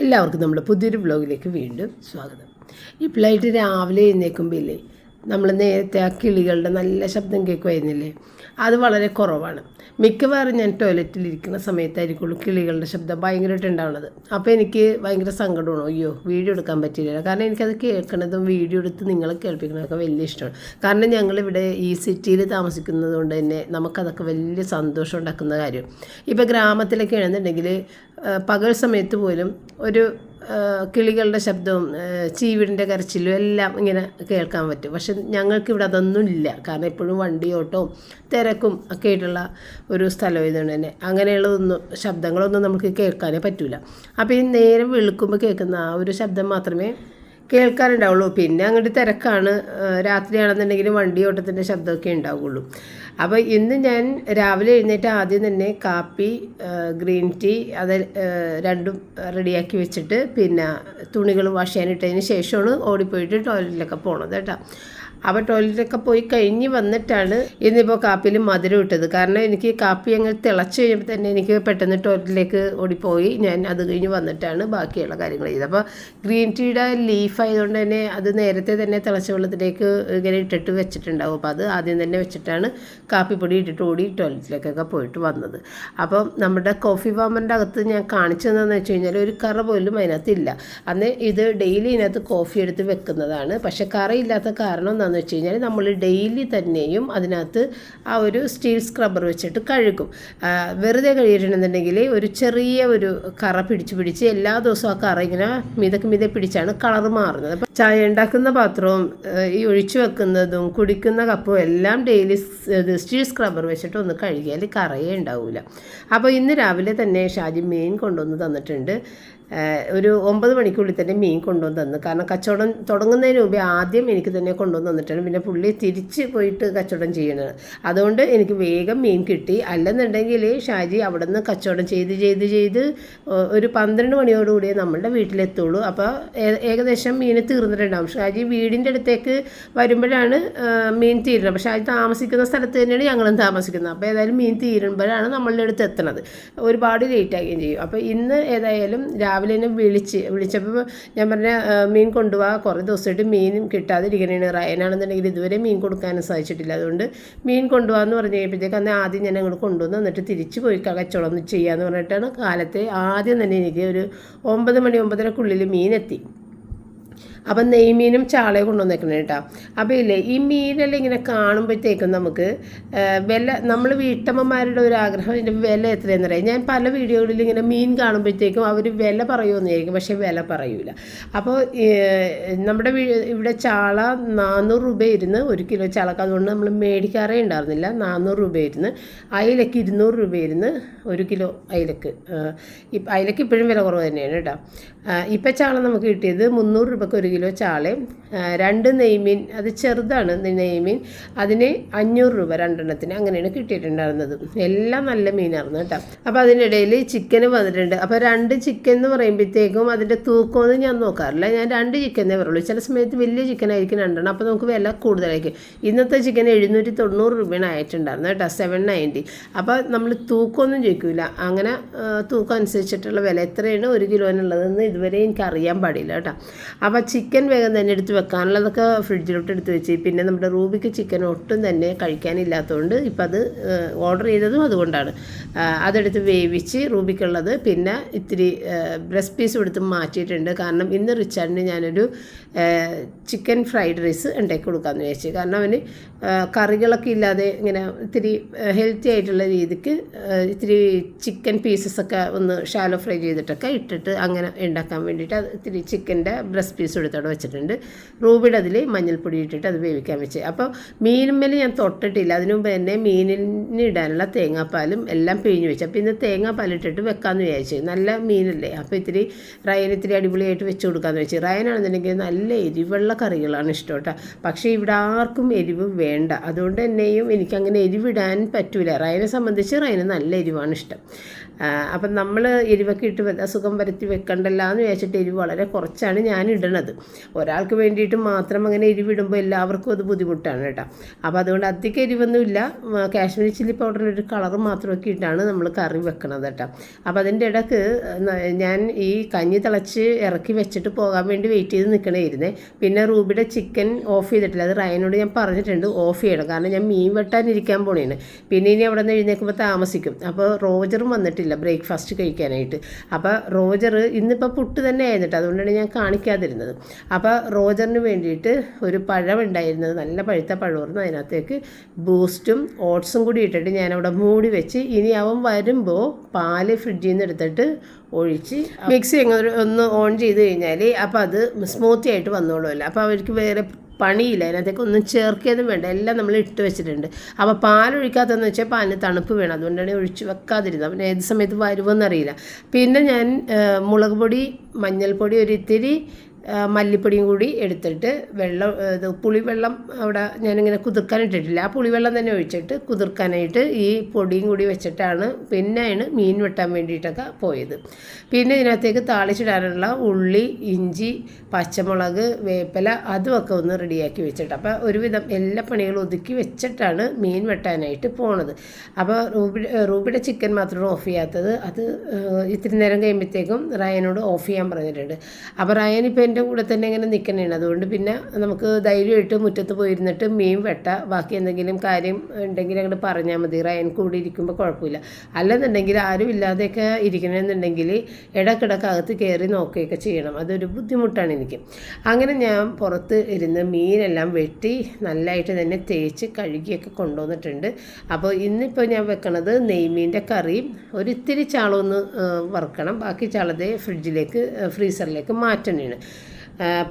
എല്ലാവർക്കും നമ്മുടെ പുതിയൊരു വ്ലോഗിലേക്ക് വീണ്ടും സ്വാഗതം. ഈ ഇപ്പോഴായിട്ട് രാവിലെ എഴുന്നേൽക്കുമ്പോൾ ഇല്ലേ നമ്മൾ നേരത്തെ ആ കിളികളുടെ നല്ല ശബ്ദം കേൾക്കുമായിരുന്നില്ലേ? അത് വളരെ കുറവാണ്. മിക്കവാറും ഞാൻ ടോയ്ലറ്റിൽ ഇരിക്കുന്ന സമയത്തായിരിക്കുള്ളൂ കിളികളുടെ ശബ്ദം ഭയങ്കരമായിട്ട് ഉണ്ടാവുന്നത്. അപ്പോൾ എനിക്ക് ഭയങ്കര സങ്കടമാണ്. അയ്യോ വീഡിയോ എടുക്കാൻ പറ്റില്ല കാരണം എനിക്കത് കേൾക്കണതും വീഡിയോ എടുത്ത് നിങ്ങളെ കേൾപ്പിക്കണതൊക്കെ വലിയ ഇഷ്ടമാണ്. കാരണം ഞങ്ങളിവിടെ ഈ സിറ്റിയിൽ താമസിക്കുന്നത് കൊണ്ട് തന്നെ നമുക്കതൊക്കെ വലിയ സന്തോഷം ഉണ്ടാക്കുന്ന കാര്യം ഇപ്പോൾ ഗ്രാമത്തിലൊക്കെ ആണെന്നുണ്ടെങ്കിൽ പകൽ സമയത്ത് പോലും ഒരു കിളികളുടെ ശബ്ദവും ചീവിടിന്റെ കരച്ചിലും എല്ലാം ഇങ്ങനെ കേൾക്കാൻ പറ്റും. പക്ഷെ ഞങ്ങൾക്ക് ഇവിടെ അതൊന്നും ഇല്ല. കാരണം എപ്പോഴും വണ്ടിയോട്ടവും തിരക്കും ഒക്കെ ആയിട്ടുള്ള ഒരു സ്ഥലം ഇതുകൊണ്ട് തന്നെ അങ്ങനെയുള്ളതൊന്നും ശബ്ദങ്ങളൊന്നും നമുക്ക് കേൾക്കാനേ പറ്റില്ല അപ്പോൾ ഈ നേരം വെളുക്കുമ്പോൾ കേൾക്കുന്ന ആ ഒരു ശബ്ദം മാത്രമേ കേൾക്കാനുണ്ടാവുള്ളൂ. പിന്നെ അങ്ങോട്ട് തിരക്കാണ്. രാത്രിയാണെന്നുണ്ടെങ്കിലും വണ്ടി ഓട്ടത്തിന്റെ ശബ്ദമൊക്കെ ഉണ്ടാവുള്ളൂ. അപ്പോൾ ഇന്ന് ഞാൻ രാവിലെ എഴുന്നേറ്റ് ആദ്യം തന്നെ കാപ്പി ഗ്രീൻ ടീ അത് രണ്ടും റെഡിയാക്കി വെച്ചിട്ട് പിന്നെ തുണികൾ വാഷ് ചെയ്യാനിട്ടതിന് ശേഷമാണ് ഓടിപ്പോയിട്ട് ടോയ്ലറ്റിലൊക്കെ പോണത് കേട്ടോ. അപ്പോൾ ടോയ്ലറ്റൊക്കെ പോയി കഴിഞ്ഞ് വന്നിട്ടാണ് ഇന്നിപ്പോൾ കാപ്പിയിൽ മധുരം ഇട്ടത്. കാരണം എനിക്ക് കാപ്പി അങ്ങ് തിളച്ച് കഴിയുമ്പോൾ തന്നെ എനിക്ക് പെട്ടെന്ന് ടോയ്ലറ്റിലേക്ക് ഓടിപ്പോയി. ഞാൻ അത് കഴിഞ്ഞ് വന്നിട്ടാണ് ബാക്കിയുള്ള കാര്യങ്ങൾ ചെയ്തത്. അപ്പോൾ ഗ്രീൻ ടീയുടെ ലീഫ് ആയതുകൊണ്ട് തന്നെ അത് നേരത്തെ തന്നെ തിളച്ച വെള്ളത്തിലേക്ക് ഇങ്ങനെ ഇട്ടിട്ട് വെച്ചിട്ടുണ്ടാവും. അപ്പോൾ അത് ആദ്യം തന്നെ വെച്ചിട്ടാണ് കാപ്പിപ്പൊടി ഇട്ടിട്ട് ഓടി ടോയ്ലറ്റിലേക്കൊക്കെ പോയിട്ട് വന്നത്. അപ്പോൾ നമ്മുടെ കോഫി വാമറിന്റെ അകത്ത് ഞാൻ കാണിച്ചതെന്ന് വെച്ച് കഴിഞ്ഞാൽ ഒരു കറ പോലും അതിനകത്തില്ല അന്ന് ഇത് ഡെയിലി ഇതിനകത്ത് കോഫി എടുത്ത് വെക്കുന്നതാണ്. പക്ഷേ കറയില്ലാത്ത കാരണം എന്താണെന്ന് വെച്ച് കഴിഞ്ഞാൽ നമ്മൾ ഡെയിലി തന്നെയും അതിനകത്ത് ആ ഒരു സ്റ്റീൽ സ്ക്രബ്ബർ വെച്ചിട്ട് കഴുകും. വെറുതെ കഴുകിയിട്ടുണ്ടെന്നുണ്ടെങ്കിൽ ഒരു ചെറിയ ഒരു കറ പിടിച്ച് പിടിച്ച് എല്ലാ ദിവസവും ആ കറ ഇങ്ങനെ മിതക്ക് മിത പിടിച്ചാണ് കളർ മാറുന്നത്. അപ്പം ചായ ഉണ്ടാക്കുന്ന പാത്രവും ഈ ഒഴിച്ചു വെക്കുന്നതും കുടിക്കുന്ന കപ്പും എല്ലാം ഡെയിലി സ്റ്റീൽ സ്ക്രബ്ബർ വെച്ചിട്ട് ഒന്ന് കഴുകിയാൽ കറയേ ഉണ്ടാവില്ല അപ്പോൾ ഇന്ന് രാവിലെ തന്നെ ഷാജി മീൻ കൊണ്ടുവന്ന് തന്നിട്ടുണ്ട്. ഒരു ഒമ്പത് മണിക്കുള്ളിൽ തന്നെ മീൻ കൊണ്ടുവന്ന് തന്നു. കാരണം കച്ചവടം തുടങ്ങുന്നതിന് മുമ്പേ ആദ്യം എനിക്ക് തന്നെ കൊണ്ടുവന്ന് തന്നിട്ടാണ്. പിന്നെ പുള്ളി തിരിച്ച് പോയിട്ട് കച്ചവടം ചെയ്യണത് അതുകൊണ്ട് എനിക്ക് വേഗം മീൻ കിട്ടി. അല്ലെന്നുണ്ടെങ്കിൽ ഷാജി അവിടെ നിന്ന് കച്ചവടം ചെയ്ത് ചെയ്ത് ചെയ്ത് ഒരു പന്ത്രണ്ട് മണിയോടുകൂടിയേ നമ്മളുടെ വീട്ടിലെത്തുള്ളൂ. അപ്പോൾ ഏകദേശം മീൻ തീർന്നിട്ടുണ്ടാവും. ഷാജി വീടിന്റെ അടുത്തേക്ക് വരുമ്പോഴാണ് മീൻ തീരുന്നത്. പക്ഷേ ഷാജി താമസിക്കുന്ന സ്ഥലത്ത് തന്നെയാണ് ഞങ്ങളും താമസിക്കുന്നത്. അപ്പോൾ ഏതായാലും മീൻ തീരുമ്പോഴാണ് നമ്മളുടെ അടുത്ത് എത്തണത് ഒരുപാട് ലേറ്റ് ആകുകയും ചെയ്യും. അപ്പോൾ ഇന്ന് ഏതായാലും രാവിലെ തന്നെ വിളിച്ച് വിളിച്ചപ്പോൾ ഞാൻ പറഞ്ഞ മീൻ കൊണ്ടുപോകാം കുറേ ദിവസമായിട്ട് മീനും കിട്ടാതിരിക്കണേണ്. റയനാണെന്നുണ്ടെങ്കിൽ ഇതുവരെ മീൻ കൊടുക്കാനും സാധിച്ചിട്ടില്ല. അതുകൊണ്ട് മീൻ കൊണ്ടുപോകാമെന്ന് പറഞ്ഞു കഴിയുമ്പോഴത്തേക്ക് അന്ന് ആദ്യം ഞാൻ അങ്ങോട്ട് കൊണ്ടുവന്ന് എന്നിട്ട് തിരിച്ചു പോയി കച്ചവടം ചെയ്യാമെന്ന് പറഞ്ഞിട്ടാണ് കാലത്തെ ആദ്യം തന്നെ എനിക്ക് ഒരു ഒമ്പത് മണി ഒമ്പതരക്കുള്ളിൽ മീനെത്തി. അപ്പം നെയ്മീനും ചാളയും കൊണ്ടുവന്നേക്കണം കേട്ടോ അപ്പോൾ ഇല്ലേ ഈ മീനെല്ലാം ഇങ്ങനെ കാണുമ്പോഴത്തേക്കും നമുക്ക് വില നമ്മൾ വീട്ടമ്മമാരുടെ ഒരു ആഗ്രഹം ഇതിന്റെ വില എത്രയെന്ന് പറയാം ഞാൻ പല വീഡിയോകളിൽ ഇങ്ങനെ മീൻ കാണുമ്പോഴത്തേക്കും അവർ വില പറയുമെന്ന് വിചാരിക്കും പക്ഷേ വില പറയൂല. അപ്പോൾ നമ്മുടെ ഇവിടെ ചാള നാനൂറ് രൂപ ഇരുന്ന് ഒരു കിലോ ചാളക്ക്. അതുകൊണ്ട് നമ്മൾ മേടിക്കാറേ ഉണ്ടായിരുന്നില്ല നാനൂറ് രൂപ ഇരുന്ന് അയിലക്ക് ഇരുന്നൂറ് രൂപ ഇരുന്ന് ഒരു കിലോ അയിലക്ക്. അയിലക്ക് ഇപ്പോഴും വില കുറവ് തന്നെയാണ് കേട്ടോ ഇപ്പം ചാള നമുക്ക് കിട്ടിയത് മുന്നൂറ് രൂപയ്ക്ക് ഒരു കിലോ ചാളയും രണ്ട് നെയ്മീൻ അത് ചെറുതാണ് നെയ്മീൻ അതിന് അഞ്ഞൂറ് രൂപ രണ്ടെണ്ണത്തിന് അങ്ങനെയാണ് കിട്ടിയിട്ടുണ്ടായിരുന്നത്. എല്ലാം നല്ല മീനായിരുന്നു കേട്ടോ. അപ്പോൾ അതിനിടയിൽ ചിക്കൻ വന്നിട്ടുണ്ട്. അപ്പോൾ രണ്ട് ചിക്കൻ എന്ന് പറയുമ്പോഴത്തേക്കും അതിന്റെ തൂക്കമൊന്നും ഞാൻ നോക്കാറില്ല. ഞാൻ രണ്ട് ചിക്കനേ പറയുള്ളൂ. ചില സമയത്ത് വലിയ ചിക്കൻ ആയിരിക്കും രണ്ടെണ്ണം. അപ്പോൾ നമുക്ക് വില കൂടുതലായിരിക്കും. ഇന്നത്തെ ചിക്കൻ എഴുന്നൂറ്റി തൊണ്ണൂറ് രൂപയാണ് ആയിട്ടുണ്ടായിരുന്നു കേട്ടോ. സെവൻ നയന്റി അപ്പോൾ നമ്മൾ തൂക്കമൊന്നും ചോദിക്കില്ല അങ്ങനെ തൂക്കം അനുസരിച്ചിട്ടുള്ള വില എത്രയാണ് ഒരു കിലോനുള്ളതെന്ന് ഇതുവരെ എനിക്ക് അറിയാൻ പാടില്ല കേട്ടോ. അപ്പോൾ ചിക്കൻ വേഗം തന്നെ എടുത്ത് വെക്കാനുള്ളതൊക്കെ ഫ്രിഡ്ജിലോട്ട് എടുത്ത് വെച്ച്. പിന്നെ നമ്മുടെ റൂബിക്ക് ചിക്കൻ ഒട്ടും തന്നെ കഴിക്കാനില്ലാത്തതുകൊണ്ട് ഇപ്പം അത് ഓർഡർ ചെയ്തതും അതുകൊണ്ടാണ്. അതെടുത്ത് വേവിച്ച് റൂബിക്കുള്ളത് പിന്നെ ഇത്തിരി ബ്രസ്റ്റ് പീസ് എടുത്ത് മാറ്റിയിട്ടുണ്ട്. കാരണം ഇന്ന് റിച്ചാർഡിന് ഞാനൊരു ചിക്കൻ ഫ്രൈഡ് റൈസ് ഉണ്ടാക്കി കൊടുക്കാമെന്ന് വിചാരിച്ചു. കാരണം അവന് കറികളൊക്കെ ഇല്ലാതെ ഇങ്ങനെ ഇത്തിരി ഹെൽത്തി ആയിട്ടുള്ള രീതിക്ക് ഇത്തിരി ചിക്കൻ പീസസ് ഒക്കെ ഒന്ന് ഷാലോ ഫ്രൈ ചെയ്തിട്ടൊക്കെ ഇട്ടിട്ട് അങ്ങനെ ഉണ്ടാക്കാൻ വേണ്ടിയിട്ട് ഇത്തിരി ചിക്കന്റെ ബ്രസ്റ്റ് പീസ് എടുത്തോടെ വെച്ചിട്ടുണ്ട്. റൂബിയുടെ അതിൽ മഞ്ഞൾപ്പൊടി ഇട്ടിട്ട് അത് വേവിക്കാൻ വെച്ച്. അപ്പോൾ മീനുമ്മേൽ ഞാൻ തൊട്ടിട്ടില്ല. അതിനു മുമ്പ് തന്നെ മീനിന് ഇടാനുള്ള തേങ്ങാപ്പാലും എല്ലാം പിഴിഞ്ഞ് വെച്ചു. അപ്പോൾ ഇന്ന് തേങ്ങാപ്പാലിട്ടിട്ട് വെക്കാമെന്ന് വിചാരിച്ചു. നല്ല മീനല്ലേ. അപ്പോൾ ഇത്തിരി റയൻ ഇത്തിരി അടിപൊളിയായിട്ട് വെച്ച് കൊടുക്കാമെന്ന് വെച്ചു റയനാണെന്നുണ്ടെങ്കിൽ നല്ല എരിവുള്ള കറികളാണ് ഇഷ്ടം കേട്ടോ. പക്ഷേ ഇവിടെ ആർക്കും എരിവ് വേണ്ട. അതുകൊണ്ട് തന്നെയും എനിക്കങ്ങനെ എരിവിടാൻ പറ്റൂല. റയനെ സംബന്ധിച്ച് റയന് നല്ല എരിവാണ് ഇഷ്ടം. അപ്പം നമ്മൾ എരിവൊക്കെ ഇട്ട് സുഖം വരുത്തി വെക്കണ്ടല്ല എന്ന് വിചാരിച്ചിട്ട് എരിവ് വളരെ കുറച്ചാണ് ഞാൻ ഇടണത്. ഒരാൾക്ക് വേണ്ടിയിട്ട് മാത്രം അങ്ങനെ എരിവിടുമ്പോൾ എല്ലാവർക്കും അത് ബുദ്ധിമുട്ടാണ് കേട്ടോ. അപ്പോൾ അതുകൊണ്ട് അധികം എരിവൊന്നുമില്ല കാശ്മീരി ചില്ലി പൗഡറിന്റെ ഒരു കളർ മാത്രമൊക്കെ ഇട്ടാണ് നമ്മൾ കറി വെക്കണത് കേട്ടോ. അപ്പോൾ അതിന്റെ ഇടയ്ക്ക് ഞാൻ ഈ കഞ്ഞി തിളച്ച് ഇറക്കി വെച്ചിട്ട് പോകാൻ വേണ്ടി വെയിറ്റ് ചെയ്ത് നിൽക്കണമായിരുന്നേ പിന്നെ റൂബിയുടെ ചിക്കൻ ഓഫ് ചെയ്തിട്ടില്ല. അത് റയനോട് ഞാൻ പറഞ്ഞിട്ടുണ്ട് ഓഫ് ചെയ്യണം. കാരണം ഞാൻ മീൻ വെട്ടാനിരിക്കാൻ പോണേണ് പിന്നെ ഇനി അവിടെ നിന്ന് എഴുന്നേൽക്കുമ്പോൾ താമസിക്കും. അപ്പോൾ റോജറും വന്നിട്ടില്ല. ബ്രേക്ക്ഫാസ്റ്റ് കഴിക്കാനായിട്ട്. അപ്പോൾ റോജർ ഇന്നിപ്പോൾ പുട്ട് തന്നെ ആയിരുന്നിട്ട് അതുകൊണ്ടാണ് ഞാൻ കാണിക്കാതിരുന്നത്. അപ്പോൾ റോജറിന് വേണ്ടിയിട്ട് ഒരു പഴം ഉണ്ടായിരുന്നത് നല്ല പഴുത്ത പഴമായിരുന്നു അതിനകത്തേക്ക് ബൂസ്റ്റും ഓട്സും കൂടി ഇട്ടിട്ട് ഞാനവിടെ മൂടി വെച്ച് ഇനി അവൻ വരുമ്പോൾ പാൽ ഫ്രിഡ്ജിൽ നിന്ന് എടുത്തിട്ട് ഒഴിച്ച് മിക്സി ഒന്ന് ഓൺ ചെയ്ത് കഴിഞ്ഞാൽ അപ്പോൾ അത് സ്മൂത്തി ആയിട്ട് വന്നോളുമല്ലോ. അപ്പോൾ അവർക്ക് വേറെ പണിയില്ല. അതിനകത്തേക്ക് ഒന്നും ചേർക്കിയതും വേണ്ട. എല്ലാം നമ്മൾ ഇട്ട് വെച്ചിട്ടുണ്ട്. അപ്പോൾ പാലൊഴിക്കാത്തതെന്ന് വെച്ചാൽ പാലിന് തണുപ്പ് വേണം. അതുകൊണ്ടാണ് ഒഴിച്ച് വെക്കാതിരുന്നത്. അവൻ ഏത് സമയത്ത് വരുമെന്നറിയില്ല പിന്നെ ഞാൻ മുളക് പൊടി മഞ്ഞൾപ്പൊടി ഒരു ഇത്തിരി ആ, മല്ലിപ്പൊടിയും കൂടി എടുത്തിട്ട് വെള്ളം ഇത് പുളിവെള്ളം അവിടെ ഞാനിങ്ങനെ കുതിർക്കാൻ ഇട്ടിട്ടില്ല. ആ പുളിവെള്ളം തന്നെ ഒഴിച്ചിട്ട് കുതിർക്കാനായിട്ട് ഈ പൊടിയും കൂടി വെച്ചിട്ടാണ് പിന്നെയാണ് മീൻ വെട്ടാൻ വേണ്ടിയിട്ടൊക്കെ പോയത്. പിന്നെ ഇതിനകത്തേക്ക് താളിച്ചിടാനുള്ള ഉള്ളി ഇഞ്ചി പച്ചമുളക് വേപ്പില അതുമൊക്കെ ഒന്ന് റെഡിയാക്കി വെച്ചിട്ട്. അപ്പോൾ ഒരുവിധം എല്ലാ പണികളും ഒതുക്കി വെച്ചിട്ടാണ് മീൻ വെട്ടാനായിട്ട് പോണത്. അപ്പോൾ റൂബി റൂബിയുടെ ചിക്കൻ മാത്രമാണ് ഓഫ് ചെയ്യാത്തത് അത് ഇത്തിരി നേരം കഴിയുമ്പോഴത്തേക്കും റയനോട് ഓഫ് ചെയ്യാൻ പറഞ്ഞിട്ടുണ്ട്. അപ്പോൾ റയൻ ഇപ്പോൾ എന്റെ കൂടെ തന്നെ ഇങ്ങനെ നിൽക്കണേണ്. അതുകൊണ്ട് പിന്നെ നമുക്ക് ധൈര്യമായിട്ട് മുറ്റത്ത് പോയിരുന്നിട്ട് മീൻ വെട്ട ബാക്കി എന്തെങ്കിലും കാര്യം ഉണ്ടെങ്കിൽ അങ്ങോട്ട് പറഞ്ഞാൽ മതി. റയൻ കൂടി ഇരിക്കുമ്പോൾ കുഴപ്പമില്ല. അല്ലെന്നുണ്ടെങ്കിൽ ആരും ഇല്ലാതെയൊക്കെ ഇരിക്കണമെന്നുണ്ടെങ്കിൽ ഇടക്കിടക്ക് അകത്ത് കയറി നോക്കുകയൊക്കെ ചെയ്യണം. അതൊരു ബുദ്ധിമുട്ടാണ് എനിക്ക്. അങ്ങനെ ഞാൻ പുറത്ത് ഇരുന്ന് മീനെല്ലാം വെട്ടി നല്ലതായിട്ട് തന്നെ തേച്ച് കഴുകിയൊക്കെ കൊണ്ടുവന്നിട്ടുണ്ട്. അപ്പോൾ ഇന്നിപ്പോൾ ഞാൻ വെക്കണത് നെയ്മീന്റെ കറിയും ഒരിത്തിരി ചാളമൊന്ന് ആ, വറുക്കണം. ബാക്കി ചാളതെ ഫ്രിഡ്ജിലേക്ക് ഫ്രീസറിലേക്ക് മാറ്റണേണ്.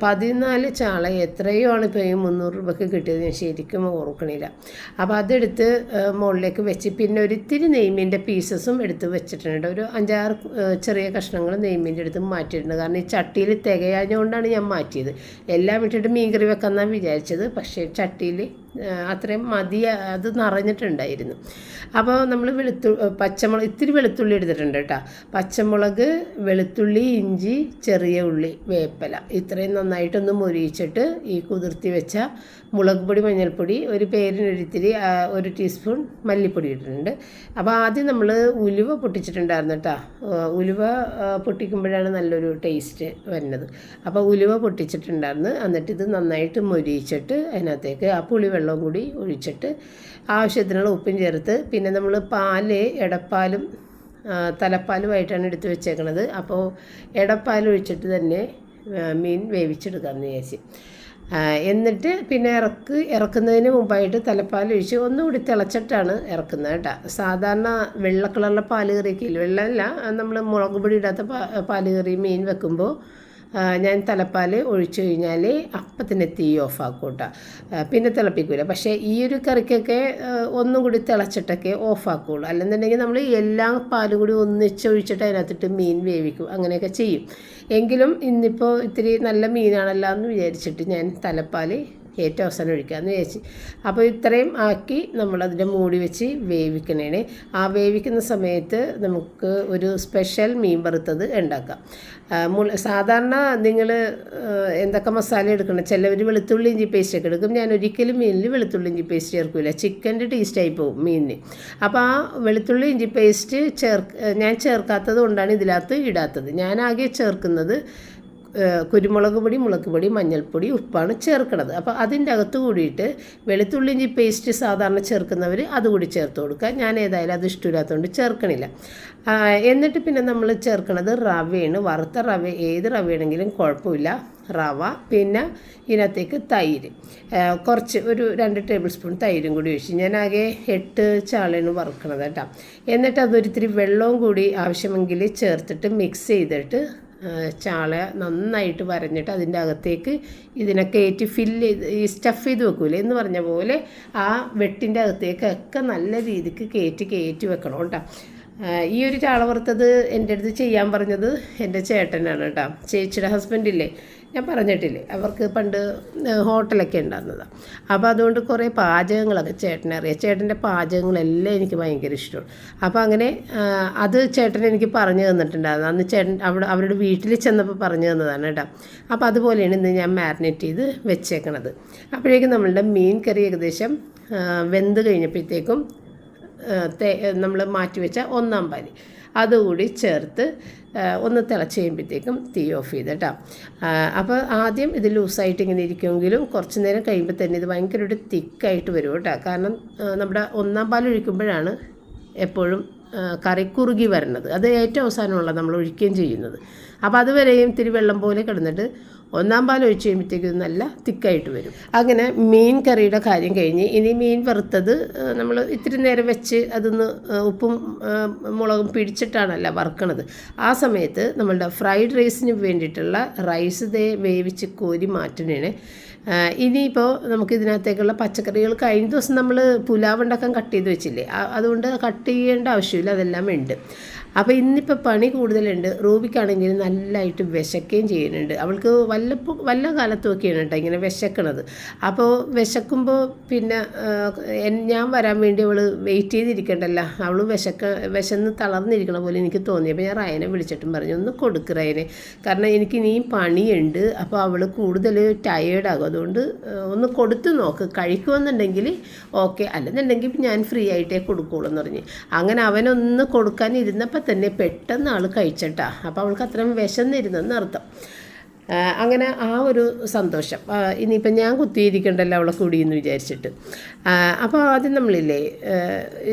പതിനാല് ചാള എത്രയോ ആണ് ഇപ്പോൾ ഈ മുന്നൂറ് രൂപയ്ക്ക് കിട്ടിയത് ഞാൻ ശരിക്കും ഓർക്കണില്ല. അപ്പോൾ അതെടുത്ത് മുകളിലേക്ക് വെച്ച് പിന്നെ ഒരിത്തിരി നെയ്മീന്റെ പീസസും എടുത്ത് വെച്ചിട്ടുണ്ട്. ഒരു അഞ്ചാറ് ചെറിയ കഷ്ണങ്ങൾ നെയ്മീന്റെ അടുത്ത് മാറ്റിയിട്ടുണ്ട്. കാരണം ഈ ചട്ടിയിൽ തികയാഞ്ഞുകൊണ്ടാണ് ഞാൻ മാറ്റിയത്. എല്ലാം ഇട്ടിട്ട് മീൻകറി വെക്കാമെന്നാണ് വിചാരിച്ചത്. പക്ഷേ ചട്ടിയിൽ അത്രയും മതി അത് നിറഞ്ഞിട്ടുണ്ടായിരുന്നു. അപ്പോൾ നമ്മൾ വെളുത്തു പച്ചമുളക് ഇത്തിരി വെളുത്തുള്ളി എടുത്തിട്ടുണ്ട് കേട്ടോ. പച്ചമുളക് വെളുത്തുള്ളി ഇഞ്ചി ചെറിയ ഉള്ളി വേപ്പില. ഇത്രയും നന്നായിട്ടൊന്ന് മുരിയിച്ചിട്ട് ഈ കുതിർത്തി വെച്ച മുളക് പൊടി മഞ്ഞൾപ്പൊടി ഒരു പേരിനൊരിത്തിരി ഒരു ടീസ്പൂൺ മല്ലിപ്പൊടി ഇട്ടിട്ടുണ്ട്. അപ്പോൾ ആദ്യം നമ്മൾ ഉലുവ പൊട്ടിച്ചിട്ടുണ്ടായിരുന്നു കേട്ടോ ഉലുവ പൊട്ടിക്കുമ്പോഴാണ് നല്ലൊരു ടേസ്റ്റ് വരുന്നത്. അപ്പോൾ ഉലുവ പൊട്ടിച്ചിട്ടുണ്ടായിരുന്നു. എന്നിട്ട് ഇത് നന്നായിട്ട് മൊരിയിച്ചിട്ട് അതിനകത്തേക്ക് ആ പുളിവെള്ളവും കൂടി ഒഴിച്ചിട്ട് ആവശ്യത്തിനുള്ള ഉപ്പും ചേർത്ത് പിന്നെ നമ്മൾ പാൽ ഇടപ്പാലും തലപ്പാലുമായിട്ടാണ് എടുത്ത് വെച്ചേക്കണത്. അപ്പോൾ ഇടപ്പാൽ ഒഴിച്ചിട്ട് തന്നെ മീൻ വേവിച്ചെടുക്കാമെന്ന് വിചാരിച്ച്. എന്നിട്ട് പിന്നെ ഇറക്ക് ഇറക്കുന്നതിന് മുമ്പായിട്ട് തലപ്പാൽ ഒഴിച്ച് ഒന്നുകൂടി തിളച്ചിട്ടാണ് ഇറക്കുന്നത് കേട്ടോ. സാധാരണ വെള്ള കളറിലെ പാൽ കറിയൊക്കെ ഇല്ല? വെള്ളമല്ല നമ്മൾ മുളക് പൊടി ഇടാത്ത പാ- പാൽ കറി മീൻ വെക്കുമ്പോൾ ഞാൻ തലപ്പാൽ ഒഴിച്ചു കഴിഞ്ഞാൽ അപ്പം തന്നെ തീ ആക്കും കേട്ടോ പിന്നെ തിളപ്പിക്കില്ല പക്ഷേ ഈ ഒരു കറിക്കൊക്കെ ഒന്നും കൂടി തിളച്ചിട്ടൊക്കെ ഓഫ് ആക്കുകയുള്ളൂ അല്ലെന്നുണ്ടെങ്കിൽ നമ്മൾ എല്ലാ പാലും കൂടി ഒന്നിച്ച് ഒഴിച്ചിട്ട് അതിനകത്തിട്ട് മീൻ വേവിക്കും. അങ്ങനെയൊക്കെ ചെയ്യും. എങ്കിലും ഇന്നിപ്പോൾ ഇത്തിരി നല്ല മീനാണല്ലോ എന്ന് വിചാരിച്ചിട്ട് ഞാൻ തലപ്പാൽ ഏറ്റവും അവസാനം ഒഴിക്കാമെന്ന് വിചാരിച്ച്. അപ്പോൾ ഇത്രയും ആക്കി നമ്മളതിന്റെ മൂടി വെച്ച് വേവിക്കണേണ്. ആ വേവിക്കുന്ന സമയത്ത് നമുക്ക് ഒരു സ്പെഷ്യൽ മീൻ വറുത്തത് ഉണ്ടാക്കാം. സാധാരണ നിങ്ങൾ എന്തൊക്കെ മസാല എടുക്കണം? ചിലവർ വെളുത്തുള്ളി ഇഞ്ചി പേസ്റ്റ് ഒക്കെ എടുക്കും. ഞാൻ ഒരിക്കലും മീനിൽ വെളുത്തുള്ളി ഇഞ്ചി പേസ്റ്റ് ചേർക്കില്ല ചിക്കന്റെ ടേസ്റ്റായി പോകും മീനിന്. അപ്പോൾ ആ വെളുത്തുള്ളി ഇഞ്ചി പേസ്റ്റ് ചേർ ഞാൻ ചേർക്കാത്തത് കൊണ്ടാണ് ഇതിനകത്ത് ഇടാത്തത്. ഞാൻ ആകെ ചേർക്കുന്നത് കുരുമുളക് പൊടി മുളക് പൊടി മഞ്ഞൾപ്പൊടി ഉപ്പാണ് ചേർക്കുന്നത് അപ്പോൾ അതിന്റെ അകത്ത് കൂടിയിട്ട് വെളുത്തുള്ളി ഇഞ്ചി പേസ്റ്റ് സാധാരണ ചേർക്കുന്നവർ അതുകൂടി ചേർത്ത് കൊടുക്കുക. ഞാൻ ഏതായാലും അത് ഇഷ്ടമില്ലാത്തതുകൊണ്ട് ചേർക്കണില്ല. എന്നിട്ട് പിന്നെ നമ്മൾ ചേർക്കുന്നത് റവയാണ്. വറുത്ത റവ ഏത് റവയാണെങ്കിലും കുഴപ്പമില്ല. റവ പിന്നെ ഇതിനകത്തേക്ക് തൈര്. കുറച്ച് ഒരു രണ്ട് ടേബിൾ സ്പൂൺ തൈരും കൂടി ഒഴിച്ച് ഞാൻ ആകെ എട്ട് ചാളയാണ് വറുക്കണത് കേട്ടോ. എന്നിട്ട് അതൊരിത്തിരി വെള്ളവും കൂടി ആവശ്യമെങ്കിൽ ചേർത്തിട്ട് മിക്സ് ചെയ്തിട്ട് ചാള നന്നായിട്ട് വരഞ്ഞിട്ട് അതിന്റെ അകത്തേക്ക് ഇതിനൊക്കെ ഏറ്റ് ഫില്ല് ചെയ്ത് ഈ സ്റ്റഫ് ചെയ്ത് വെക്കൂലേ? എന്ന് പറഞ്ഞ പോലെ ആ വെട്ടിന്റെ അകത്തേക്കൊക്കെ നല്ല രീതിക്ക് കയറ്റി കയറ്റി വെക്കണം കേട്ടോ. ഈ ഒരു ചാള വറുത്തത് എന്റെ അടുത്ത് ചെയ്യാൻ പറഞ്ഞത് എന്റെ ചേട്ടനാണ് കേട്ടോ. ചേച്ചിയുടെ ഹസ്ബൻഡില്ലേ ഞാൻ പറഞ്ഞിട്ടില്ലേ അവർക്ക് പണ്ട് ഹോട്ടലൊക്കെ ഉണ്ടായിരുന്നതാണ് അപ്പോൾ അതുകൊണ്ട് കുറേ പാചകങ്ങളൊക്കെ ചേട്ടനെ ചേട്ടന്റെ പാചകങ്ങളെല്ലാം എനിക്ക് ഭയങ്കര ഇഷ്ടമാണ്. അപ്പോൾ അങ്ങനെ അത് ചേട്ടൻ എനിക്ക് പറഞ്ഞു തന്നിട്ടുണ്ടായിരുന്നു. അന്ന് ചേട്ടൻ അവിടെ അവരുടെ വീട്ടിൽ ചെന്നപ്പോൾ പറഞ്ഞു തന്നതാണ് കേട്ടോ. അപ്പോൾ അതുപോലെയാണ് ഇന്ന് ഞാൻ മാരിനേറ്റ് ചെയ്ത് വെച്ചേക്കണത്. അപ്പോഴേക്കും നമ്മളുടെ മീൻ കറി ഏകദേശം വെന്ത് കഴിഞ്ഞപ്പോഴത്തേക്കും നമ്മൾ മാറ്റി വെച്ച ഒന്നാം പനി. അതുകൂടി ചേർത്ത് ഒന്ന് തിളച്ച് കഴിയുമ്പോഴത്തേക്കും തീ ഓഫ് ചെയ്ത് കേട്ടോ. അപ്പോൾ ആദ്യം ഇത് ലൂസായിട്ട് ഇങ്ങനെ ഇരിക്കുമെങ്കിലും കുറച്ച് നേരം കഴിയുമ്പോൾ തന്നെ ഇത് ഭയങ്കര ഒരു തിക്കായിട്ട് വരും കേട്ടോ. കാരണം നമ്മുടെ ഒന്നാം പാൽ ഒഴിക്കുമ്പോഴാണ് എപ്പോഴും കറി കുറുകി വരണത്. അത് ഏറ്റവും അവസാനമുള്ള നമ്മൾ ഒഴിക്കുകയും ചെയ്യുന്നത്. അപ്പോൾ അതുവരെയും ഇത്തിരി വെള്ളം പോലെ കിടന്നിട്ട് ഒന്നാം പാൽ ഒഴിച്ച് കഴിയുമ്പോഴത്തേക്കും നല്ല തിക്കായിട്ട് വരും. അങ്ങനെ മീൻ കറിയുടെ കാര്യം കഴിഞ്ഞ് ഇനി മീൻ വറുത്തത് നമ്മൾ ഇത്തിരി നേരം വെച്ച് അതൊന്ന് ഉപ്പും മുളകും പിടിച്ചിട്ടാണല്ല വറുക്കണത്. ആ സമയത്ത് നമ്മളുടെ ഫ്രൈഡ് റൈസിന് വേണ്ടിയിട്ടുള്ള റൈസ് ദേ വേവിച്ച് കോരി മാറ്റണേ ഇനിയിപ്പോൾ നമുക്ക് ഇതിനകത്തേക്കുള്ള പച്ചക്കറികൾ കഴിഞ്ഞ ദിവസം നമ്മൾ പുലാവ് ഉണ്ടാക്കാൻ കട്ട് ചെയ്ത് വെച്ചില്ലേ അതുകൊണ്ട് കട്ട് ചെയ്യേണ്ട ആവശ്യമില്ല അതെല്ലാം ഉണ്ട്. അപ്പോൾ ഇന്നിപ്പോൾ പണി കൂടുതലുണ്ട്. റൂബിക്കാണെങ്കിൽ നല്ലതായിട്ട് വിശക്കുകയും ചെയ്യുന്നുണ്ട്. അവൾക്ക് വല്ലപ്പോൾ വല്ല കാലത്തുമൊക്കെയാണ് കേട്ടോ ഇങ്ങനെ വിശക്കണത്. അപ്പോൾ വിശക്കുമ്പോൾ പിന്നെ ഞാൻ വരാൻ വേണ്ടി അവൾ വെയിറ്റ് ചെയ്തിരിക്കണ്ടല്ല. അവൾ വിശക്ക വിശന്ന് തളർന്നിരിക്കണ പോലെ എനിക്ക് തോന്നി. അപ്പോൾ ഞാൻ റയനെ വിളിച്ചിട്ടും പറഞ്ഞു ഒന്ന് കൊടുക്ക് റയനെ. കാരണം എനിക്ക് ഇനിയും പണിയുണ്ട്. അപ്പോൾ അവൾ കൂടുതൽ ടയേർഡാകും അതുകൊണ്ട് ഒന്ന് കൊടുത്ത് നോക്ക്. കഴിക്കുമെന്നുണ്ടെങ്കിൽ ഓക്കെ അല്ലെന്നുണ്ടെങ്കിൽ ഞാൻ ഫ്രീ ആയിട്ടേ കൊടുക്കുകയുള്ളൂ എന്ന് പറഞ്ഞ്. അങ്ങനെ അവനൊന്ന് കൊടുക്കാൻ ഇരുന്നപ്പോൾ തന്നെ പെട്ടെന്ന് ആൾ കഴിച്ചിട്ടാ. അപ്പോൾ അവൾക്ക് അത്രയും വിശന്നിരുന്നെന്ന് അർത്ഥം. അങ്ങനെ ആ ഒരു സന്തോഷം. ഇനിയിപ്പം ഞാൻ കുത്തിയിരിക്കണ്ടല്ലോ അവളെ കൂടിയെന്ന് വിചാരിച്ചിട്ട്. അപ്പോൾ ആദ്യം നമ്മളില്ലേ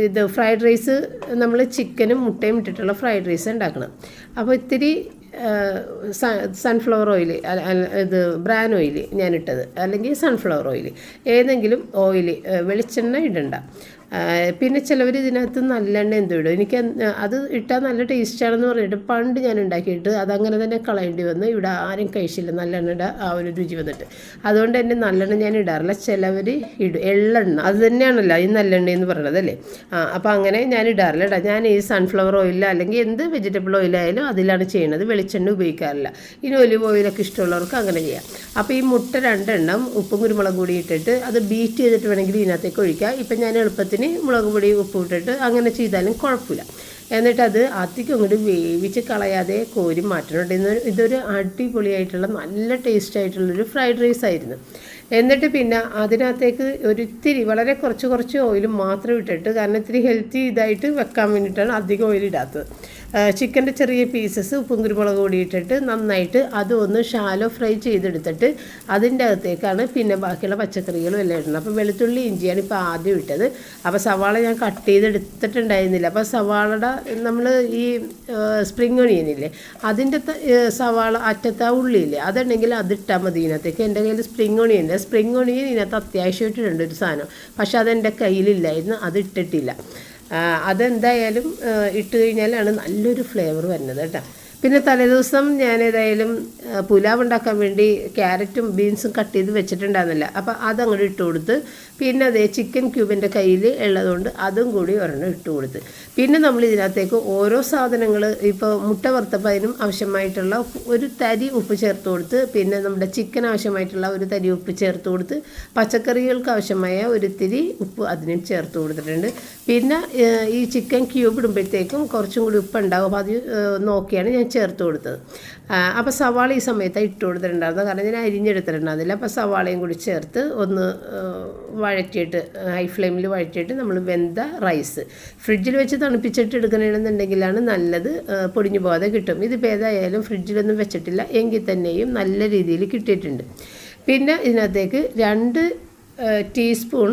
ഇത് ഫ്രൈഡ് റൈസ് നമ്മൾ ചിക്കനും മുട്ടയും ഇട്ടിട്ടുള്ള ഫ്രൈഡ് റൈസ് ഉണ്ടാക്കണം അപ്പോൾ ഇത്തിരി സൺഫ്ലവർ ഓയിൽ ഇത് ബ്രാൻ ഓയിൽ ഞാനിട്ടത്. അല്ലെങ്കിൽ സൺഫ്ലവർ ഓയിൽ. ഏതെങ്കിലും ഓയിൽ വെളിച്ചെണ്ണ ഇടണ്ട. പിന്നെ ചിലവർ ഇതിനകത്ത് നല്ലെണ്ണ എന്തോ ഇടും. എനിക്ക് അത് ഇട്ടാൽ നല്ല ടേസ്റ്റാണെന്ന് പറഞ്ഞിട്ട് പണ്ട് ഞാൻ ഉണ്ടാക്കിയിട്ട് അതങ്ങനെ തന്നെ കളയേണ്ടി വന്നു. ഇവിടെ ആരും കഴിച്ചില്ല നല്ലെണ്ണയുടെ ആ ഒരു രുചി വന്നിട്ട്. അതുകൊണ്ട് തന്നെ നല്ലെണ്ണ ഞാൻ ഇടാറില്ല. ചിലവർ ഇടും. എള്ളെണ്ണ. അത് തന്നെയാണല്ലോ ഈ നല്ലെണ്ണ എന്ന് പറയുന്നത് അല്ലേ? ആ അപ്പോൾ അങ്ങനെ ഞാൻ ഇടാറില്ല ഇടാം ഞാൻ ഈ സൺഫ്ലവർ ഓയിൽ അല്ലെങ്കിൽ എന്ത് വെജിറ്റബിൾ ഓയിലായാലും അതിലാണ് ചെയ്യുന്നത് വെളിച്ചെണ്ണ ഉപയോഗിക്കാറില്ല. ഇനി ഒലിവ് ഓയിലൊക്കെ ഇഷ്ടമുള്ളവർക്ക് അങ്ങനെ ചെയ്യാം. അപ്പോൾ ഈ മുട്ട രണ്ടെണ്ണം ഉപ്പും കുരുമുളകും കൂടി ഇട്ടിട്ട് അത് ബീറ്റ് ചെയ്തിട്ട് വേണമെങ്കിൽ ഇതിനകത്തേക്ക് ഒഴിക്കാം. ഇപ്പം ഞാൻ എളുപ്പത്തിന് മുളക് പൊടി ഉപ്പ് ഇട്ടിട്ട് അങ്ങനെ ചെയ്താലും കുഴപ്പമില്ല. എന്നിട്ട് അത് അധികം അങ്ങോട്ട് വേവിച്ച് കളയാതെ കോരി മാറ്റണം. ഇതൊരു അടിപൊളിയായിട്ടുള്ള നല്ല ടേസ്റ്റ് ആയിട്ടുള്ളൊരു ഫ്രൈഡ് റൈസ് ആയിരുന്നു. എന്നിട്ട് പിന്നെ അതിനകത്തേക്ക് ഒരിത്തിരി വളരെ കുറച്ച് കുറച്ച് ഓയിലും മാത്രം ഇട്ടിട്ട് കാരണം ഇത്തിരി ഹെൽത്തി ഇതായിട്ട് വെക്കാൻ വേണ്ടിയിട്ടാണ് അധികം ഓയിൽ ഇടാത്തത്. ചിക്കന്റെ ചെറിയ പീസസ് ഉപ്പും കുരുമുളക് കൂടി ഇട്ടിട്ട് നന്നായിട്ട് അതൊന്ന് ഷാലോ ഫ്രൈ ചെയ്തെടുത്തിട്ട് അതിന്റെ അകത്തേക്കാണ് പിന്നെ ബാക്കിയുള്ള പച്ചക്കറികളും എല്ലാം ഇടുന്നത്. അപ്പോൾ വെളുത്തുള്ളി ഇഞ്ചിയാണ് ഇപ്പോൾ ആദ്യം ഇട്ടത്. അപ്പോൾ സവാള ഞാൻ കട്ട് ചെയ്തെടുത്തിട്ടുണ്ടായിരുന്നില്ല. അപ്പോൾ സവാളയുടെ നമ്മൾ ഈ സ്പ്രിങ് ഒണിയനില്ലേ അതിന്റെ സവാള അറ്റത്ത ഉള്ളിയില്ലേ അതുണ്ടെങ്കിൽ അതിട്ടാൽ മതി ഇതിനകത്തേക്ക്. എന്റെ കയ്യിൽ സ്പ്രിങ് ഒണിയൻ സ്പ്രിങ് ഒണിയൻ ഇതിനകത്ത് അത്യാവശ്യമായിട്ടുണ്ട് ഒരു സാധനം. പക്ഷെ അതെന്റെ കയ്യിലില്ലായിരുന്നു അത് ഇട്ടിട്ടില്ല. അതെന്തായാലും ഇട്ട് കഴിഞ്ഞാലാണ് നല്ലൊരു ഫ്ലേവർ വരുന്നത് കേട്ടോ. പിന്നെ തലേദിവസം ഞാൻ ഏതായാലും പുലാവ് ഉണ്ടാക്കാൻ വേണ്ടി ക്യാരറ്റും ബീൻസും കട്ട് ചെയ്ത് വെച്ചിട്ടുണ്ടായിരുന്നില്ല. അപ്പോൾ അതങ്ങോട്ട് ഇട്ട് കൊടുത്ത് പിന്നെ അതേ ചിക്കൻ ക്യൂബിന്റെ കയ്യിൽ ഉള്ളതുകൊണ്ട് അതും കൂടി ഒരെണ്ണം ഇട്ട് കൊടുത്ത്. പിന്നെ നമ്മൾ ഇതിനകത്തേക്ക് ഓരോ സാധനങ്ങൾ ഇപ്പോൾ മുട്ട വറുത്തപ്പോൾ അതിനും ആവശ്യമായിട്ടുള്ള ഒരു തരി ഉപ്പ് ചേർത്ത് കൊടുത്ത് പിന്നെ നമ്മുടെ ചിക്കൻ ആവശ്യമായിട്ടുള്ള ഒരു തരി ഉപ്പ് ചേർത്ത് കൊടുത്ത് പച്ചക്കറികൾക്ക് ആവശ്യമായ ഒരു തിരി ഉപ്പ് അതിനും ചേർത്ത് കൊടുത്തിട്ടുണ്ട്. പിന്നെ ഈ ചിക്കൻ ക്യൂബ് ഇടുമ്പോഴത്തേക്കും കുറച്ചും കൂടി ഉപ്പ് ഉണ്ടാകും അപ്പോൾ അത് നോക്കിയാണ് ഞാൻ ചേർത്ത് കൊടുത്തത്. അപ്പോൾ സവാള ഈ സമയത്ത് ഇട്ട് കൊടുത്തിട്ടുണ്ടായിരുന്നു കാരണം ഞാൻ അരിഞ്ഞെടുത്തിട്ടുണ്ടായിരുന്നില്ല. അപ്പോൾ സവാളയും കൂടി ചേർത്ത് ഒന്ന് വഴറ്റിയിട്ട് ഹൈ ഫ്ലെയിമിൽ വഴറ്റിയിട്ട് നമ്മൾ വെന്ത റൈസ്. ഫ്രിഡ്ജിൽ വെച്ച് തണുപ്പിച്ചിട്ട് എടുക്കണമെന്നുണ്ടെങ്കിലാണ് നല്ലത് പൊടിഞ്ഞു പോകാതെ കിട്ടും. ഇതിപ്പോൾ ഏതായാലും ഫ്രിഡ്ജിലൊന്നും വെച്ചിട്ടില്ല. എങ്കിൽ തന്നെയും നല്ല രീതിയിൽ കിട്ടിയിട്ടുണ്ട്. പിന്നെ ഇതിനകത്തേക്ക് രണ്ട് teaspoon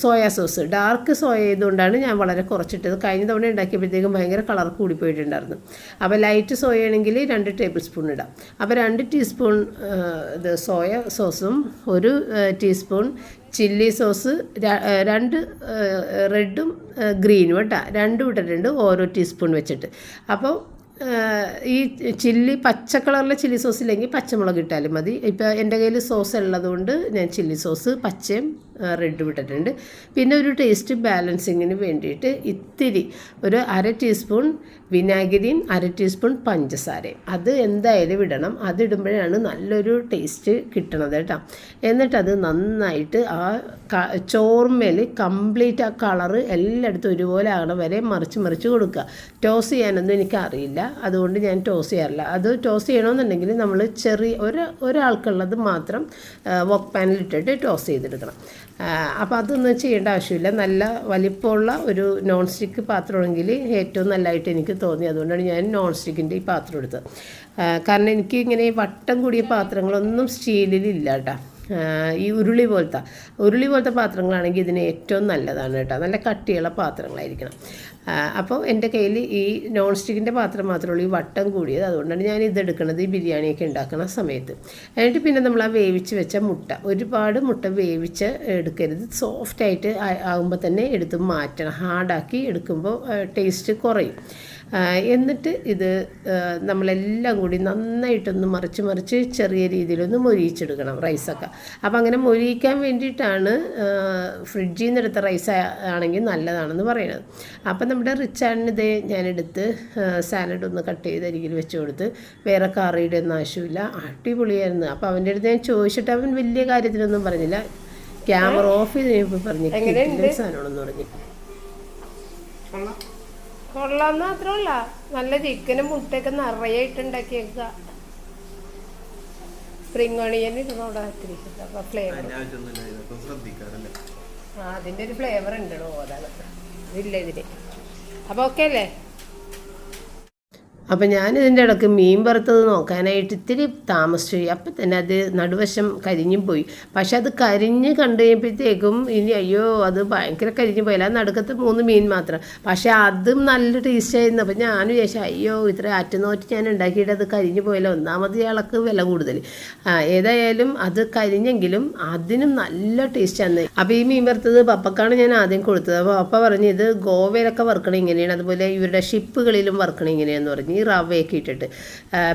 soya sauce dark soya ആയതുകൊണ്ടാണ് ഞാൻ വളരെ കുറച്ചിട്ടത്. കഴിഞ്ഞ തവണ ഉണ്ടാക്കിയപ്പോഴത്തേക്കും ഭയങ്കര കളർ കൂടിപ്പോയിട്ടുണ്ടായിരുന്നു. അപ്പോൾ ലൈറ്റ് സോയ ആണെങ്കിൽ രണ്ട് ടേബിൾ സ്പൂൺ ഇടാം. അപ്പോൾ രണ്ട് ടീസ്പൂൺ ഇത് സോയ സോസും ഒരു ടീസ്പൂൺ ചില്ലി സോസ് രണ്ട് റെഡും ഗ്രീനും കേട്ടോ. രണ്ടും ഇട്ടിട്ടുണ്ട് ഓരോ ടീസ്പൂൺ വെച്ചിട്ട്. അപ്പോൾ ഈ ചില്ലി പച്ച കളറിലെ ചില്ലി സോസ് ഇല്ലെങ്കിൽ പച്ചമുളക് ഇട്ടാലും മതി. ഇപ്പോൾ എന്റെ കയ്യിൽ സോസ് ഉള്ളതുകൊണ്ട് ഞാൻ ചില്ലി സോസ് പച്ചയും റെഡ് വിട്ടിട്ടുണ്ട്. പിന്നെ ഒരു ടേസ്റ്റ് ബാലൻസിങ്ങിന് വേണ്ടിയിട്ട് ഇത്തിരി ഒരു അര ടീസ്പൂൺ വിനാഗിരിയും അര ടീസ്പൂൺ പഞ്ചസാരയും. അത് എന്തായാലും ഇടണം. അതിടുമ്പോഴാണ് നല്ലൊരു ടേസ്റ്റ് കിട്ടണത് കേട്ടോ. എന്നിട്ടത് നന്നായിട്ട് ആ ചോർമേൽ കംപ്ലീറ്റ് ആ കളറ് എല്ലായിടത്തും ഒരുപോലെ ആകണം വരെ മറിച്ച് മറിച്ച് കൊടുക്കുക. ടോസ് ചെയ്യാനൊന്നും എനിക്കറിയില്ല അതുകൊണ്ട് ഞാൻ ടോസ് ചെയ്യാറില്ല. അത് ടോസ് ചെയ്യണമെന്നുണ്ടെങ്കിൽ നമ്മൾ ചെറിയ ഒരു ഒരാൾക്കുള്ളത് മാത്രം വർക്ക് പാനിലിട്ടിട്ട് ടോസ് ചെയ്തെടുക്കണം. അപ്പോൾ അതൊന്നും ചെയ്യേണ്ട ആവശ്യമില്ല. നല്ല വലിപ്പമുള്ള ഒരു നോൺ സ്റ്റിക്ക് പാത്രമാണെങ്കിൽ ഏറ്റവും നല്ലതായിട്ട് എനിക്ക് തോന്നി. അതുകൊണ്ടാണ് ഞാൻ നോൺ സ്റ്റിക്കിന്റെ ഈ പാത്രം എടുത്തത്. കാരണം എനിക്ക് ഇങ്ങനെ വട്ടം കൂടിയ പാത്രങ്ങളൊന്നും സ്റ്റീലിലില്ല കേട്ടോ. ഈ ഉരുളി പോലത്തെ. ഉരുളി പോലത്തെ പാത്രങ്ങളാണെങ്കിൽ ഇതിന് ഏറ്റവും നല്ലതാണ് കേട്ടോ. നല്ല കട്ടിയുള്ള പാത്രങ്ങളായിരിക്കണം. അപ്പോൾ എന്റെ കയ്യിൽ ഈ നോൺ സ്റ്റിക്കിന്റെ പാത്രം മാത്രമേ ഉള്ളൂ ഈ വട്ടം കൂടിയത്. അതുകൊണ്ടാണ് ഞാൻ ഇത് എടുക്കുന്നത് ഈ ബിരിയാണിയൊക്കെ ഉണ്ടാക്കുന്ന സമയത്ത്. എന്നിട്ട് പിന്നെ നമ്മൾ ആ വേവിച്ച് വെച്ച മുട്ട ഒരുപാട് മുട്ട വേവിച്ച് എടുക്കരുത്. സോഫ്റ്റായിട്ട് ആകുമ്പോൾ തന്നെ എടുത്ത് മാറ്റണം. ഹാർഡാക്കി എടുക്കുമ്പോൾ ടേസ്റ്റ് കുറയും. എന്നിട്ട് ഇത് നമ്മളെല്ലാം കൂടി നന്നായിട്ടൊന്ന് മറിച്ച് മറിച്ച് ചെറിയ രീതിയിലൊന്ന് മൊരിയിച്ചെടുക്കണം റൈസൊക്കെ. അപ്പോൾ അങ്ങനെ മൊരിയിക്കാൻ വേണ്ടിയിട്ടാണ് ഫ്രിഡ്ജിൽ നിന്ന് എടുത്ത റൈസ് ആണെങ്കിൽ നല്ലതാണെന്ന് പറയുന്നത്. അപ്പോൾ നമ്മുടെ റിച്ചാണിന് ഇതേ ഞാനെടുത്ത് സാലഡ് ഒന്ന് കട്ട് ചെയ്ത് അരികിൽ വെച്ച് കൊടുത്ത് വേറെ കറിയുടെ ഒന്നും ആവശ്യമില്ല. അടിപൊളിയായിരുന്നു. അപ്പോൾ അവന്റെ അടുത്ത് ഞാൻ ചോദിച്ചിട്ട് അവൻ വലിയ കാര്യത്തിനൊന്നും പറഞ്ഞില്ല. ക്യാമറ ഓഫ് ചെയ്ത് കഴിഞ്ഞപ്പോൾ പറഞ്ഞു "കിടിലൻ സാധനമാണെന്ന് പറഞ്ഞു. കൊള്ളാന്ന് മാത്രമല്ല നല്ല ചിക്കനും മുട്ടയൊക്കെ നിറയെ ഇട്ടുണ്ടാക്കിയേക്ക സ്പ്രിംഗ് ഓണിയൻ ഇടുന്നോടെ ഇത്തിരി അപ്പോൾ ഫ്ലേവർ അതിന്റെ ആ അതിന്റെ ഒരു ഫ്ലേവർ ഉണ്ടല്ലോ അതാണ്. ഇതില്ല ഇതിന് അപ്പൊ ഓക്കെ അല്ലേ? അപ്പം ഞാൻ ഇതിന്റെ ഇടയ്ക്ക് മീൻ വറുത്തത് നോക്കാനായിട്ട് ഇത്തിരി താമസിച്ചു അപ്പം തന്നെ അത് നടുവശം കരിഞ്ഞു പോയി. പക്ഷെ അത് കരിഞ്ഞ് കണ്ടു ഇനി അയ്യോ അത് ഭയങ്കര കരിഞ്ഞു പോയില്ല നടുക്കത്ത് മൂന്ന് മീൻ മാത്രം. പക്ഷെ അതും നല്ല ടേസ്റ്റ് ആയിരുന്നു. അപ്പം ഞാൻ വിചാരിച്ചു അയ്യോ ഇത്ര അറ്റുനോറ്റ് ഞാൻ ഉണ്ടാക്കിയിട്ട് അത് കരിഞ്ഞു പോയില്ല. ഒന്നാമത് ഇയാൾക്ക് വില കൂടുതൽ. ഏതായാലും അത് കരിഞ്ഞെങ്കിലും അതിനും നല്ല ടേസ്റ്റാണ് അപ്പോൾ ഈ മീൻ വറുത്തത് പപ്പക്കാണ് ഞാൻ ആദ്യം കൊടുത്തത്. അപ്പോൾ പപ്പ പറഞ്ഞു ഇത് ഗോവയിലൊക്കെ വറുക്കണം ഇങ്ങനെയാണ്. അതുപോലെ ഇവരുടെ ഷിപ്പുകളിലും വറുക്കണം ഇങ്ങനെയാണെന്ന് പറഞ്ഞു. റവയൊക്കെ ഇട്ടിട്ട്.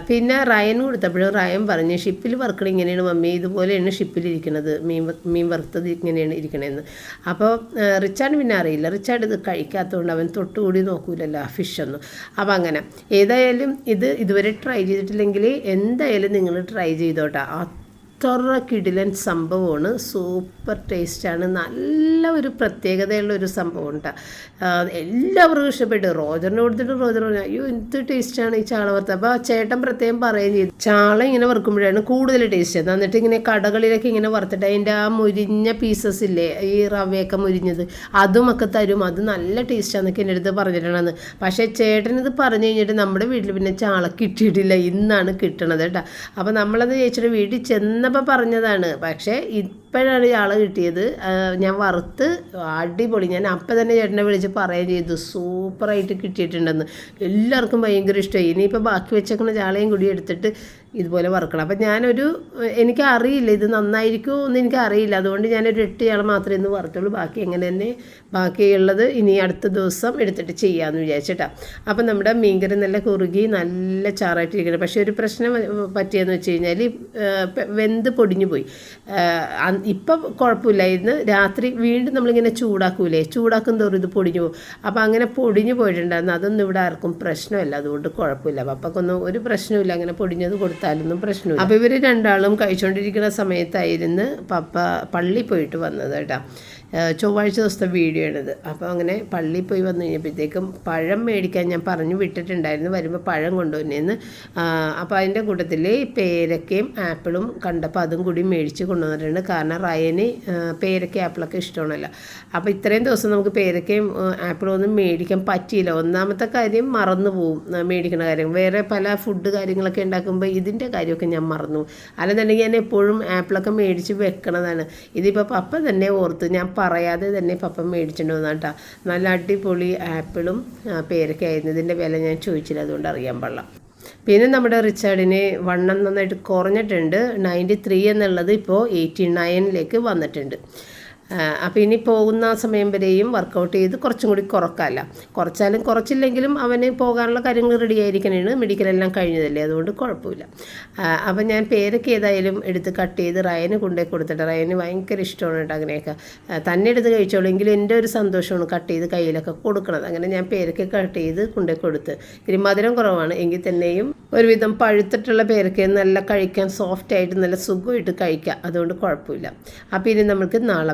പിന്നെ റയൻ കൊടുത്തപ്പോഴും റയൻ പറഞ്ഞ് ഷിപ്പിൽ വറുക്കണ ഇങ്ങനെയാണ് മമ്മി ഇതുപോലെയാണ് ഷിപ്പിലിരിക്കണത് മീൻ മീൻ വറുത്തത് ഇങ്ങനെയാണ് ഇരിക്കണതെന്ന് അപ്പോൾ റിച്ചാർഡ് പിന്നെ അറിയില്ല. റിച്ചാർഡ് ഇത് കഴിക്കാത്തതുകൊണ്ട് അവൻ തൊട്ടുകൂടി നോക്കൂലല്ലോ ഫിഷൊന്നും അപ്പോൾ അങ്ങനെ. ഏതായാലും ഇത് ഇതുവരെ ട്രൈ ചെയ്തിട്ടില്ലെങ്കിൽ എന്തായാലും നിങ്ങൾ ട്രൈ ചെയ്തോട്ടെ. അത്ര കിടിലൻ സംഭവമാണ്. സൂപ്പർ ടേസ്റ്റാണ്. നല്ല ഒരു പ്രത്യേകതയുള്ള ഒരു സംഭവം ഉണ്ട് എല്ലാവർക്കും ഇഷ്ടപ്പെട്ടു. റോജറിന് കൊടുത്തിട്ട് റോജർ പറഞ്ഞു അയ്യോ എന്ത് ടേസ്റ്റാണ് ഈ ചാള വറുത്തത്? അപ്പോൾ ആ ചേട്ടൻ പ്രത്യേകം പറയുകയും ചെയ്തു. ചാള ഇങ്ങനെ വറുക്കുമ്പോഴാണ് കൂടുതൽ ടേസ്റ്റ്. എന്നിട്ട് ഇങ്ങനെ കടകളിലൊക്കെ ഇങ്ങനെ വറുത്തിട്ട് അതിന്റെ ആ മുരിഞ്ഞ പീസസ് ഇല്ലേ ഈ റവയൊക്കെ മുരിഞ്ഞത് അതുമൊക്കെ തരും. അത് നല്ല ടേസ്റ്റാന്നൊക്കെ എന്റെ അടുത്ത് പറഞ്ഞിട്ടാണ് പക്ഷേ ചേട്ടൻ ഇത് പറഞ്ഞു കഴിഞ്ഞിട്ട് നമ്മുടെ വീട്ടിൽ പിന്നെ ചാള കിട്ടിയിട്ടില്ല. ഇന്നാണ് കിട്ടണത് കേട്ടോ. അപ്പോൾ നമ്മളത് ചേച്ചിയുടെ വീട്ടിൽ ചെന്നപ്പോൾ പറഞ്ഞതാണ്. പക്ഷേ ഇപ്പോഴാണ് ആൾ കിട്ടിയത്. ഞാൻ വറുത്ത് അടിപൊളി. ഞാൻ അപ്പം തന്നെ ചേട്ടനെ വിളിച്ച് പറയുകയും ചെയ്തു. സൂപ്പറായിട്ട് കിട്ടിയിട്ടുണ്ടെന്ന്. എല്ലാവർക്കും ഭയങ്കര ഇഷ്ടമായി. ഇനിയിപ്പോൾ ബാക്കി വെച്ചേക്കുന്ന ചാളയും കൂടി എടുത്തിട്ട് ഇതുപോലെ വറുക്കണം. അപ്പം ഞാനൊരു എനിക്ക് അറിയില്ല ഇത് നന്നായിരിക്കുമോ എന്ന് എനിക്ക് അറിയില്ല അതുകൊണ്ട് ഞാനൊരു എട്ട് ചാള മാത്രമേ ഇന്ന് വറുത്തുള്ളൂ. ബാക്കി എങ്ങനെ തന്നെ ബാക്കിയുള്ളത് ഇനി അടുത്ത ദിവസം എടുത്തിട്ട് ചെയ്യാമെന്ന് വിചാരിച്ചിട്ടാ. അപ്പം നമ്മുടെ മീൻകറി നല്ല കുറുകി നല്ല ചാറായിട്ടിരിക്കണം പക്ഷേ ഒരു പ്രശ്നം പറ്റിയെന്ന് വെച്ച് കഴിഞ്ഞാൽ വെന്ത് പൊടിഞ്ഞു പോയി. ഇപ്പം കുഴപ്പമില്ലായിരുന്നു രാത്രി വീണ്ടും നമ്മളിങ്ങനെ ചൂടാക്കൂലേ? ചൂടാക്കും തോറും ഇത് പൊടിഞ്ഞു പോകും. അപ്പോൾ അങ്ങനെ പൊടിഞ്ഞു പോയിട്ടുണ്ടായിരുന്നു. അതൊന്നും ഇവിടെ ആർക്കും പ്രശ്നമല്ല. അതുകൊണ്ട് കുഴപ്പമില്ല. പപ്പക്കൊന്നും ഒരു പ്രശ്നമില്ല അങ്ങനെ പൊടിഞ്ഞത് കൊടുത്താലൊന്നും പ്രശ്നമില്ല. അപ്പോൾ ഇവർ രണ്ടാളും കഴിച്ചുകൊണ്ടിരിക്കുന്ന സമയത്തായിരുന്നു പപ്പ പള്ളി പോയിട്ട് വന്നത് കേട്ടോ. ചൊവ്വാഴ്ച ദിവസത്തെ വീഡിയോ ആണിത്. അപ്പോൾ അങ്ങനെ പള്ളിയിൽ പോയി വന്നു കഴിഞ്ഞപ്പോഴത്തേക്കും പഴം മേടിക്കാൻ ഞാൻ പറഞ്ഞു വിട്ടിട്ടുണ്ടായിരുന്നു. വരുമ്പോൾ പഴം കൊണ്ടുവന്നേന്ന്. അപ്പോൾ അതിന്റെ കൂട്ടത്തിൽ പേരക്കയും ആപ്പിളും കണ്ടപ്പോൾ അതും കൂടി മേടിച്ച് കൊണ്ടുവന്നിട്ടുണ്ട്. കാരണം റയന് പേരക്ക ആപ്പിളൊക്കെ ഇഷ്ടമാണല്ലോ. അപ്പോൾ ഇത്രയും ദിവസം നമുക്ക് പേരക്കയും ആപ്പിളും ഒന്നും മേടിക്കാൻ പറ്റിയില്ല. ഒന്നാമത്തെ കാര്യം മറന്നു പോവും മേടിക്കുന്ന കാര്യം. വേറെ പല ഫുഡ് കാര്യങ്ങളൊക്കെ ഉണ്ടാക്കുമ്പോൾ ഇതിന്റെ കാര്യമൊക്കെ ഞാൻ മറന്നു അല്ലെന്നുണ്ടെങ്കിൽ ഞാൻ എപ്പോഴും ആപ്പിളൊക്കെ മേടിച്ച് വെക്കണതാണ്. ഇതിപ്പോൾ പപ്പ തന്നെ ഓർത്ത് ഞാൻ പറയാതെ തന്നെ പപ്പ മേടിച്ചിട്ട് വന്നാ കേട്ടോ. നല്ല അടിപൊളി ആപ്പിളും പേരക്കായിരുന്നു ഇതിന്റെ വില ഞാൻ ചോദിച്ചില്ല അതുകൊണ്ട് അറിയാൻ പാടില്ല. പിന്നെ നമ്മുടെ റിച്ചാർഡിന് വണ്ണം നന്നായിട്ട് കുറഞ്ഞിട്ടുണ്ട്. നയന്റി ത്രീ എന്നുള്ളത് ഇപ്പോൾ എയ്റ്റി നയനിലേക്ക് വന്നിട്ടുണ്ട്. അപ്പോൾ ഇനി പോകുന്ന സമയം വരെയും വർക്കൗട്ട് ചെയ്ത് കുറച്ചും കൂടി കുറക്കാമല്ല കുറച്ചാലും കുറച്ചില്ലെങ്കിലും അവന് പോകാനുള്ള കാര്യങ്ങൾ റെഡി ആയിരിക്കണേണ്. മെഡിക്കലെല്ലാം കഴിഞ്ഞതല്ലേ. അതുകൊണ്ട് കുഴപ്പമില്ല. അപ്പം ഞാൻ പേരൊക്കെ ഏതായാലും എടുത്ത് കട്ട് ചെയ്ത് റയന് കൊണ്ടുപോയി കൊടുത്തിട്ട് റയന് ഭയങ്കര ഇഷ്ടമാണ് കേട്ടോ അങ്ങനെയൊക്കെ. തന്നെ എടുത്ത് കഴിച്ചോളൂ. എങ്കിലും എന്റെ ഒരു സന്തോഷമാണ് കട്ട് ചെയ്ത് കയ്യിലൊക്കെ കൊടുക്കണത്. അങ്ങനെ ഞാൻ പേരൊക്കെ കട്ട് ചെയ്ത് കൊണ്ടുപോയി കൊടുത്ത്. ഇത്തിരി മധുരം കുറവാണ്. എങ്കിൽ തന്നെയും ഒരുവിധം പഴുത്തിട്ടുള്ള പേരൊക്കെ നല്ല കഴിക്കാൻ സോഫ്റ്റായിട്ട് നല്ല സുഖമായിട്ട് കഴിക്കാം. അതുകൊണ്ട് കുഴപ്പമില്ല. അപ്പോൾ ഇനി നമുക്ക് നാളെ